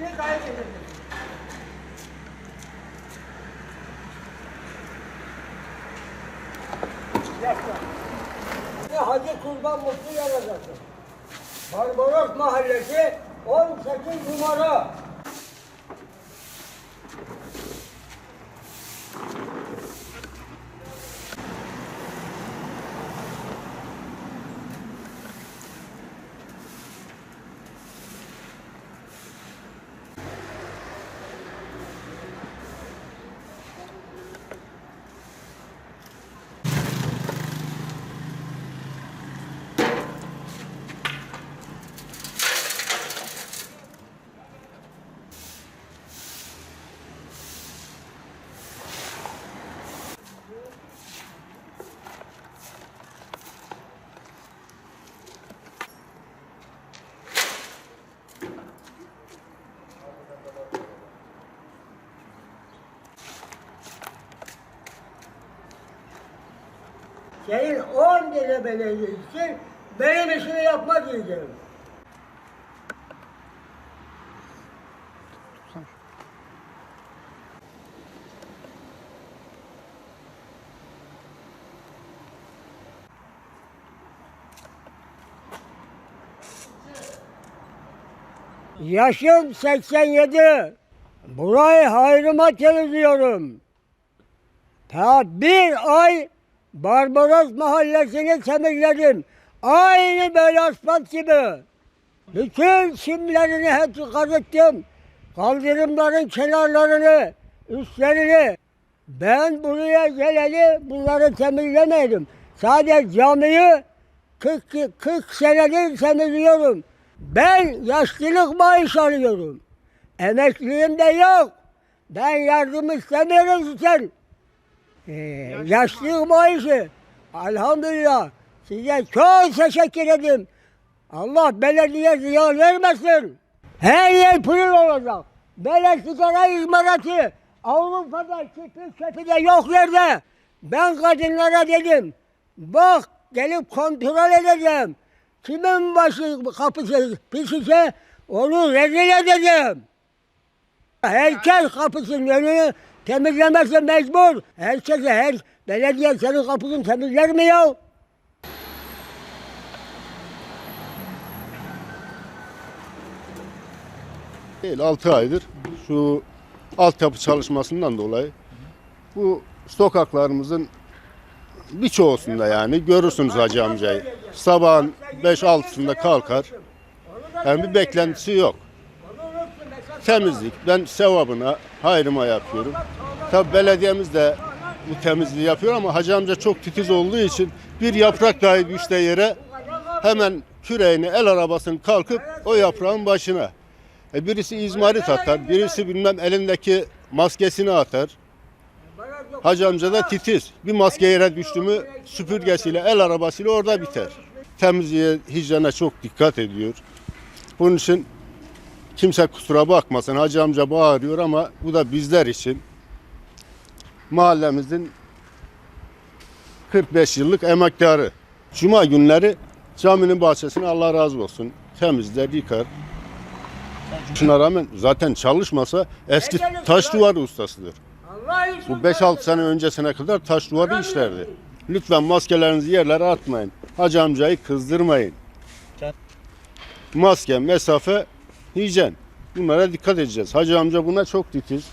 hepsini kaybedeceğiz. Yapma. Ve Hacı Kurban Mutlu yazacaksın. Barbaros Mahallesi 18 numara. Senin 10 tane belediyesi benim işimi yapmaz diyeceğim. Yaşım 87. Burayı hayrıma temizliyorum. Ta bir ay Barbaros mahallesini temizledim. Aynı böyle asfalt gibi. Bütün simlerini hepsi kazıttım. Kaldırımların kenarlarını, üstlerini. Ben buraya geleli bunları temizlemedim. Sadece camiyi 40, 40 senedir temizliyorum. Ben yaşlılık maaş alıyorum. Emekliliğim de yok. Ben yardım istemiyorum sizden. Ee, yaşlılık maaşı. Elhamdülillah. Size çok teşekkür ederim. Allah belediye ziyan vermesin. Her yer pırıl olacak. Böyle sigara izmaratı. Avrupa'da köpü de yok yerde. Ben kadınlara dedim. Bak gelip kontrol edeceğim. Kimin başı kapısı pis ise onu rezil edeceğim. Herkes kapısının önünü temizlemesi mecbur. Herkese her belediye senin kapısını temizler mi ya? Değil 6 aydır şu altyapı çalışmasından dolayı bu sokaklarımızın birçoğusunda yani görürsünüz Hacı amcayı. Sabahın 5-6'sında kalkar. Yani bir beklentisi yok. Temizlik. Ben sevabına, hayrıma yapıyorum. Tabi belediyemiz de bu temizliği yapıyor ama Hacı amca çok titiz olduğu için bir yaprak dahi düşse yere hemen küreğini, el arabasını kalkıp o yaprağın başına. E birisi izmarit atar, birisi bilmem elindeki maskesini atar. Hacı amca da titiz. Bir maske yere düştü mü süpürgesiyle, el arabasıyla orada biter. Temizliğe, hijyene çok dikkat ediyor. Bunun için kimse kusura bakmasın. Hacı amca bağırıyor ama bu da bizler için mahallemizin 45 yıllık emektarı. Cuma günleri caminin bahçesine Allah razı olsun. Temizler, yıkar. Şuna rağmen zaten çalışmasa eski taş duvarı ustasıdır. Bu 5-6 sene öncesine kadar taş duvarı işlerdi. Lütfen maskelerinizi yerlere atmayın. Hacı amcayı kızdırmayın. Maske, mesafe, hijyen. Bunlara dikkat edeceğiz. Hacı amca buna çok titiz.